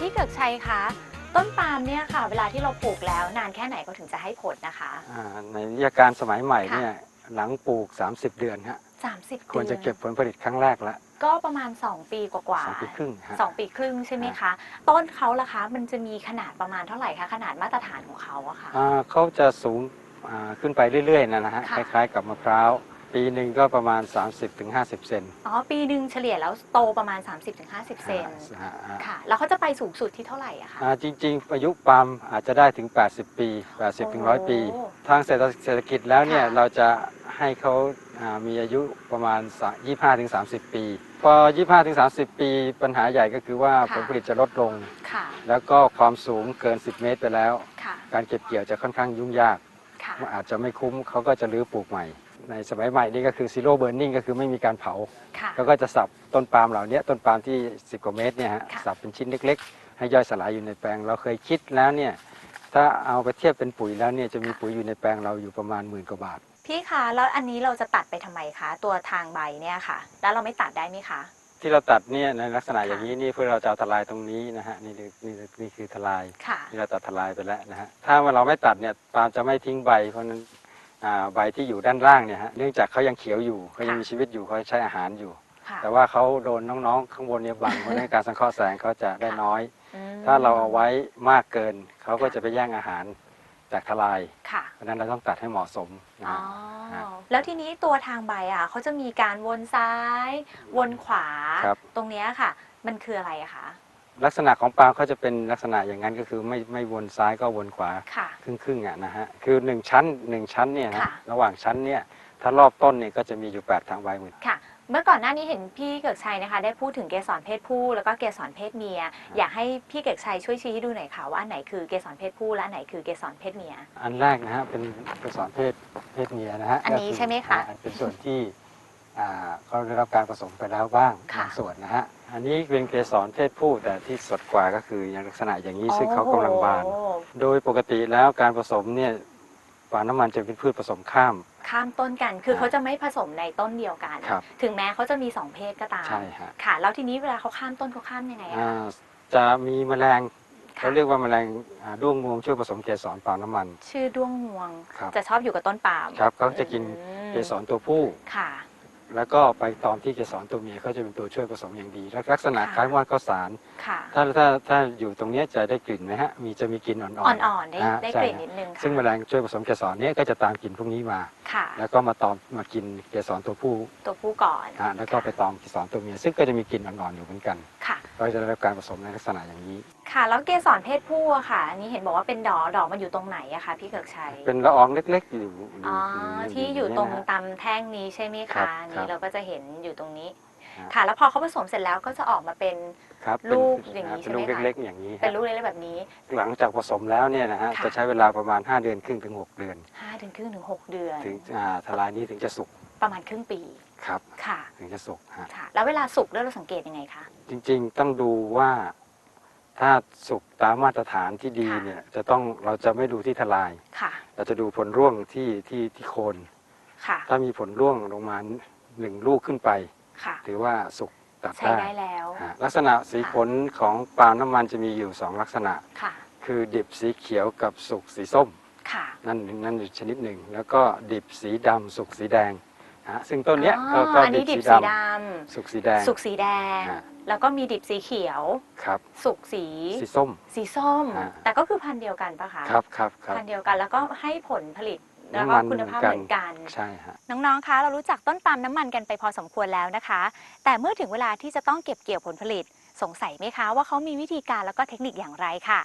พี่เกิกชัยคะต้นปาล์มเนี่ยค่ะ เวลาที่เราปลูกแล้ว นานแค่ไหนก็ถึงจะให้ผลนะคะ อ่าในวิทยาการสมัยใหม่ค่ะเนี่ยหลังปลูก 30 เดือนฮะ30ควรจะดือนเก็บผลผลิตครั้งแรกแล้วก็ประมาณ 2 ปีกว่าๆสองปีครึ่งฮะ สองปีครึ่งใช่ไหมคะ ต้นเขาล่ะคะ มันจะมีขนาดประมาณเท่าไหร่คะขนาดมาตรฐานของเขาอะค่ะ อ่าเขาจะสูงอ่าขึ้นไปเรื่อยๆนะนะฮะค่ะคล้ายๆกับมะพร้าว ปีหนึ่งก็ประมาณ 30-50 เซนอ๋อ ปีหนึ่งเฉลี่ยแล้วโตประมาณ 30-50 เซนอ่าอ่าค่ะ แล้วเขาจะไปสูงสุดที่เท่าไหร่อะคะ อ่าจริง ๆ อายุปาล์มอาจจะได้ถึง 80 ปี 80ถึง100 ปี โอ้ทางเศรษฐเศรษฐกิจแล้วเนี่ย ค่ะ เราจะให้เขาอ่ามีอายุประมาณ25-30 ปี พอ 25-30 ปี ปัญหาใหญ่ก็คือว่าผลผลิตจะลดลง ค่ะ แล้วก็ความสูงเกิน 10 เมตรไปแล้ว ค่ะ การเก็บเกี่ยวจะค่อนข้างยุ่งยาก ค่ะ อาจจะไม่คุ้มเขาก็จะรื้อปลูกใหม่ ในสมัยใหม่นี่ก็คือ zero burning ก็คือไม่มีการเผา ค่ะแล้วก็จะสับต้นปาล์มเหล่านี้ต้นปาล์มที่ 10 กว่าเมตรเนี่ยฮะค่ะ สับเป็นชิ้นเล็ก ๆ ให้ย่อยสลายอยู่ในแปลง เราเคยคิดแล้วเนี่ยถ้าเอาไปเทียบเป็นปุ๋ยแล้วเนี่ยจะมีปุ๋ยอยู่ในแปลงเราอยู่ประมาณหมื่นกว่าบาท พี่คะแล้วอันนี้เราจะตัดไปทำไมคะ ตัวทางใบเนี่ยค่ะ แล้วเราไม่ตัดได้ไหมคะ ที่เราตัดเนี่ยในลักษณะค่ะอย่างนี้นี่เพื่อเราจะเอาทลายตรงนี้นะฮะนี่นี่นี่นี่คือทลาย ค่ะ ที่เราตัดทลายไปแล้วนะฮะ ถ้าว่าเราไม่ตัดเนี่ยปาล์มจะไม่ทิ้งใบ เพราะฉะนั้นอ่า ใบที่อยู่ด้านล่างเนี่ยฮะเนื่องจากเขายังเขียวอยู่เขายังค่ะมีชีวิตอยู่เขาใช้อาหารอยู่ ค่ะ แต่ว่าเขาโดนน้องๆ ข้างบนเนี่ยบังเพราะฉะนั้นการสังเคราะห์แสงเขาจะได้น้อย อืมถ้าเราเอาไว้มากเกินเขาก็ค่ะจะไปแย่งอาหารจากทลาย ค่ะเพราะฉะนั้นเราต้องตัดให้เหมาะสมนะอ๋อฮะแล้วทีนี้ตัวทางใบอะเขาจะมีการวนซ้าย วนขวา ครับ ตรงเนี้ยค่ะ มันคืออะไรอะคะ ลักษณะของปาล์มเขาจะเป็นลักษณะอย่างนั้นก็คือไม่ไม่วนซ้ายก็วนขวาค่ะ ครึ่งครึ่งๆอะนะฮะคือหนึ่งชั้นหนึ่งชั้นเนี่ยนะค่ะ ระหว่างชั้นเนี่ยถ้ารอบต้นเนี่ยก็จะมีอยู่แปดทางใบหมด ค่ะ เมื่อก่อนหน้านี้เห็นพี่เกิกชัยนะคะ ได้พูดถึงเกสรเพศผู้แล้วก็เกสรเพศเมีย อยากให้พี่เกิกชัยช่วยชี้ให้ดูหน่อยค่ะว่าอันไหนคือเกสรเพศผู้และอันไหนคือเกสรเพศเมีย อันแรกนะฮะเป็นเกสรเพศเพศเมียนะฮะอันนี้ก็ใช่ไหมคะอ่าเป็นส่วนที่อ่าเขาได้รับการผสมไปแล้วบ้างค่ะ บางส่วนนะฮะ อันนี้เป็นเกสรเพศผู้แต่ที่สดกว่าก็คืออย่างลักษณะอย่างนี้ซึ่งเขากำลังบานโอ้โดยปกติแล้วการผสมเนี่ยปาล์มน้ำมันจะเป็นพืชผสมข้าม ข้ามต้นกัน คือครับเขาจะไม่ผสมในต้นเดียวกัน ครับถึงแม้เขาจะมีสองเพศก็ตาม ใช่ฮะ ค่ะ แล้วทีนี้เวลาเขาข้ามต้นเขาข้ามยังไงอะอ่าคะจะมีแมลงค่ะ เขาเรียกว่าแมลงอ่าด้วงงวงช่วยผสมเกสรปาล์มน้ำมัน ชื่อด้วงงวง ครับ จะชอบอยู่กับต้นปาล์มครับเขาจะกินอืมเกสรตัวผู้ ค่ะ แล้วก็ไปตอมที่เกสรตัวเมียเขาจะเป็นตัวช่วยผสมอย่างดีแล้วลักษณะค่ะคล้ายว่านข้าวสาร ค่ะ ถ้าถ้าถ้าอยู่ตรงเนี้ยจะได้กลิ่นไหมฮะมีจะมีกลิ่นอ่อนๆอ่อนๆได้ฮะได้ใช่กลิ่นนิดนึงค่ะซึ่งแมลงช่วยผสมเกสรเนี้ยก็จะตามกลิ่นพวกนี้มา ค่ะ แล้วก็มาตอมมากินเกสรตัวผู้ตัวผู้ก่อนฮะแล้วก็ไปตอมเกสรตัวเมียซึ่งก็จะมีกลิ่นอ่อนๆอยู่เหมือนกัน ค่ะ ก็จะได้รับการผสมในลักษณะอย่างนี้ ค่ะ แล้วเกสรเพศผู้อะค่ะ อันนี้เห็นบอกว่าเป็นดอกดอกมันอยู่ตรงไหนอะคะพี่เกิกชัยเป็นละอองเล็กๆอยู่อ๋อในที่อยู่ตรงเนี่นะฮะ ตามแท่งนี้ใช่ไหมครัคะบอันครันี้บเราก็จะเห็นอยู่ตรงนี้ฮะค่ะ แล้วพอเขาผสมเสร็จแล้วก็จะออกมาเป็น ครับลูกเป็นอย่างนี้เป็นใช่ไหมลูกคะเล็กๆ อย่างนี้เป็นฮะลูกเล็กๆแบบนี้ หลังจากผสมแล้วเนี่ยนะฮะค่ะ จะใช้เวลาประมาณ 5 เดือนครึ่งถึง 6 เดือน 5ถึงครึ่งถึง 6 เดือน ถึงอ่าทลายนี้ถึงจะสุก ประมาณครึ่งปีครับค่ะถึงจะสุกฮะค่ะ แล้วเวลาสุกแล้วเราสังเกตยังไงคะ จริงๆต้องดูว่าถ้าสุกตามมาตรฐานที่ดีค่ะ เนี่ย จะต้องเราจะไม่ดูที่ทลาย ค่ะเราจะดูผลร่วงที่ที่ที่โคน ค่ะถ้ามีผลร่วงลงมาหนึ่งลูกขึ้นไป ค่ะ ถือว่าสุกตัดใช้ได้ได้แล้วฮะลักษณะสีผลของปาล์มน้ำมันจะมีอยู่สองลักษณะ ค่ะคือดิบสีเขียวกับสุกสีส้ม ค่ะ นั่นนั่นอยู่ชนิดหนึ่ง แล้วก็ดิบสีดำสุกสีแดง ฮะซึ่งต้นเนี้ยอ๋ก็อก็อันดินี้บดิบสีสีดดำสุกสีแดงำสุกสีแดง ฮะ แล้วก็มีดิบสีเขียว ครับ สุกสี สีส้ม สีส้มฮะแต่ก็คือพันธุ์เดียวกันปะคะครับครับครับ พันธุ์เดียวกันแล้วก็ให้ผลผลิตแล้วน้ำก็มันคุณภาพเหเหมืมืออนนกักัน น ใช่ฮะ น้อง ๆ คะ เรารู้จักต้นปาล์มน้ำมันกันไปพอสมควรแล้วนะคะ แต่เมื่อถึงเวลาที่จะต้องเก็บเกี่ยวผลผลิต สงสัยไหมคะว่าเขามีวิธีการแล้วก็เทคนิคอย่างไรค่ะ